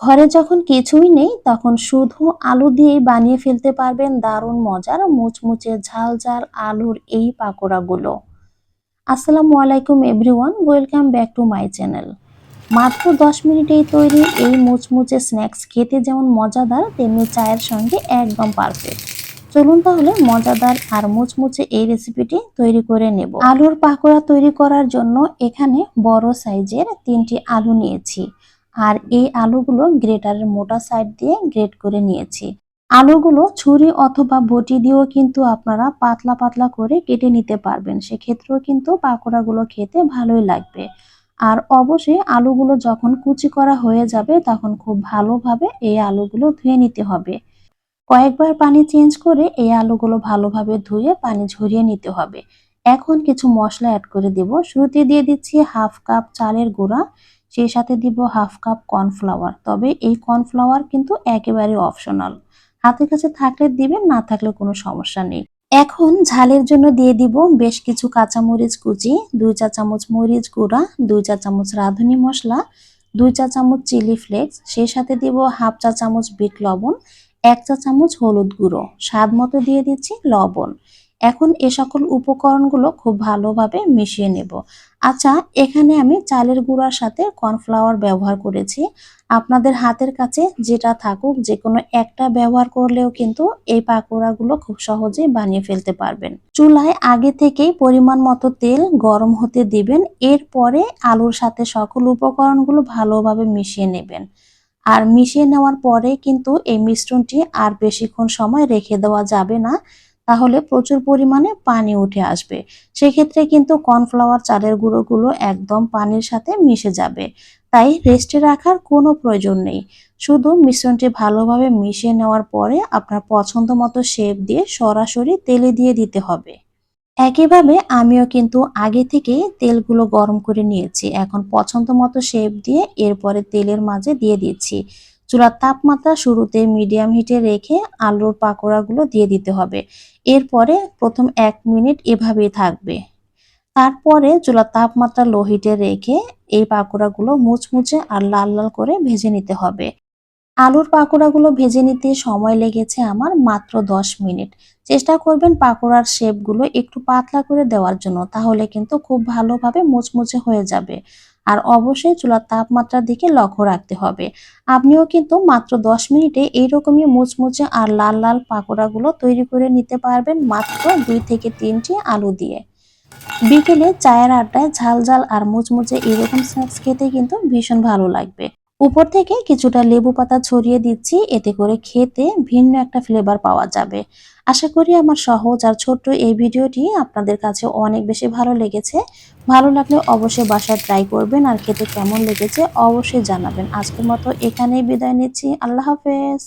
ঘরে যখন কিছুই নেই, তখন শুধু আলু দিয়েই বানিয়ে ফেলতে পারবেন দারুণ মজার মুচমুচে ঝাল ঝাল আলুর এই পাকোড়াগুলো। আসসালামু আলাইকুম everyone, welcome back to my channel. মাত্র দশ মিনিটেই তৈরি এই মুচমুচে স্ন্যাক্স খেতে যেমন মজাদার, তেমনি চায়ের সঙ্গে একদম পারফেক্ট। চলুন তাহলে মজাদার আর মুচমুচে এই রেসিপিটি তৈরি করে নেব। আলুর পাকোড়া তৈরি করার জন্য এখানে বড় সাইজের তিনটি আলু নিয়েছি। আর এই আলুগুলো গ্রেটারের মোটা সাইড দিয়ে গ্রেট করে নিয়েছি। আলুগুলো ছুরি অথবা বটি দিয়েও কিন্তু আপনারা পাতলা পাতলা করে কেটে নিতে পারবেন। সেক্ষেত্রেও কিন্তু পাকোড়াগুলো খেতে ভালোই লাগবে। আর অবশ্যই আলুগুলো যখন কুচি করা হয়ে যাবে তখন খুব ভালোভাবে এই আলুগুলো ধুয়ে নিতে হবে। কয়েকবার পানি চেঞ্জ করে এই আলুগুলো ভালোভাবে ধুয়ে পানি ঝরিয়ে নিতে হবে। এখন কিছু মশলা অ্যাড করে দেব। শুরুতে দিয়ে দিচ্ছি হাফ কাপ চালের গুঁড়া। সেই সাথে দিব হাফ কাপ কর্নফ্লাওয়ার। তবে এই কর্নফ্লাওয়ার কিন্তু একেবারে অপশনাল। হাতের কাছে থাকলে দিবেন, না থাকলে কোনো সমস্যা নেই। এখন ঝালের জন্য দিয়ে দিব বেশ কিছু কাঁচামরিচ কুচি, দুই চা চামচ মরিচ গুঁড়া, দুই চা চামচ রাঁধুনি মশলা, দুই চা চামচ চিলি ফ্লেক্স, সেই সাথে দিব হাফ চা চামচ বিট লবণ, এক চা চামচ হলুদ গুঁড়ো। স্বাদ মতো দিয়ে দিচ্ছি লবণ। এখন এ সকল উপকরণগুলো খুব ভালোভাবে মিশিয়ে নেব। আচ্ছা এখানে আমি চালের গুঁড়ার সাথে কর্নফ্লাওয়ার ব্যবহার করেছি। আপনাদের হাতের কাছে যেটা থাকুক যে কোনো একটা ব্যবহার করলেও কিন্তু এই পাকোড়াগুলো খুব সহজেই বানিয়ে ফেলতে পারবেন। চুলায় আগে থেকেই পরিমাণ মতো তেল গরম হতে দিবেন। এরপরে আলুর সাথে সকল উপকরণগুলো ভালোভাবে মিশিয়ে নেবেন। আর মিশিয়ে নেওয়ার পরে কিন্তু এই মিশ্রণটি আর বেশিক্ষণ সময় রেখে দেওয়া যাবে না। তাহলে প্রচুর পরিমাণে পানি উঠে আসবে। সেক্ষেত্রে কিন্তু কর্নফ্লাওয়ার চালের গুঁড়োগুলো একদম পানির সাথে মিশে যাবে। তাই রেস্টে রাখার কোনো প্রয়োজন নেই। শুধু মিশ্রণটি ভালোভাবে মিশিয়ে নেওয়ার পরে আপনার পছন্দ মতো শেপ দিয়ে সরাসরি তেলে দিয়ে দিতে হবে। একইভাবে আমিও কিন্তু আগে থেকে তেলগুলো গরম করে নিয়েছি। এখন পছন্দ মতো শেপ দিয়ে এরপরে তেলের মাঝে দিয়ে দিচ্ছি। চুলার তাপমাত্রা শুরুতে মিডিয়াম হিটে রেখে আলুর পাকোড়াগুলো দিয়ে দিতে হবে। এরপরে প্রথম এক মিনিট এভাবেই থাকবে। তারপরে চুলার তাপমাত্রা লো হিটে রেখে এই পাকোড়াগুলো মুচমুচে আর লাল লাল করে ভেজে নিতে হবে। আলুর পাকোড়াগুলো ভেজে নিতে সময় লেগেছে আমার মাত্র দশ মিনিট। চেষ্টা করবেন পাকোড়ার শেপগুলো একটু পাতলা করে দেওয়ার জন্য, তাহলে কিন্তু খুব ভালোভাবে মুচমুচে হয়ে যাবে। আর অবশ্যই চুলার তাপমাত্রার দিকে লক্ষ্য রাখতে হবে। আপনিও কিন্তু মাত্র দশ মিনিটে এইরকমই মুচমুচে আর লাল লাল পাকোড়াগুলো তৈরি করে নিতে পারবেন মাত্র দুই থেকে তিনটি আলু দিয়ে। বিকেলে চায়ের আড্ডায় ঝাল ঝাল আর মুচমুচে এরকম স্ন্যাক্স খেতে কিন্তু ভীষণ ভালো লাগবে। উপর থেকে কিছুটা লেবু পাতা ছড়িয়ে দিচ্ছি, এতে করে খেতে ভিন্ন একটা ফ্লেভার পাওয়া যাবে। আশা করি আমার সহজ আর ছোট্ট এই ভিডিওটি আপনাদের কাছে অনেক বেশি ভালো লেগেছে। ভালো লাগলে অবশ্যই বাসায় ট্রাই করবেন আর খেতে কেমন লেগেছে অবশ্যই জানাবেন। আজকের মতো এখানেই বিদায় নিচ্ছি। আল্লাহ হাফেজ।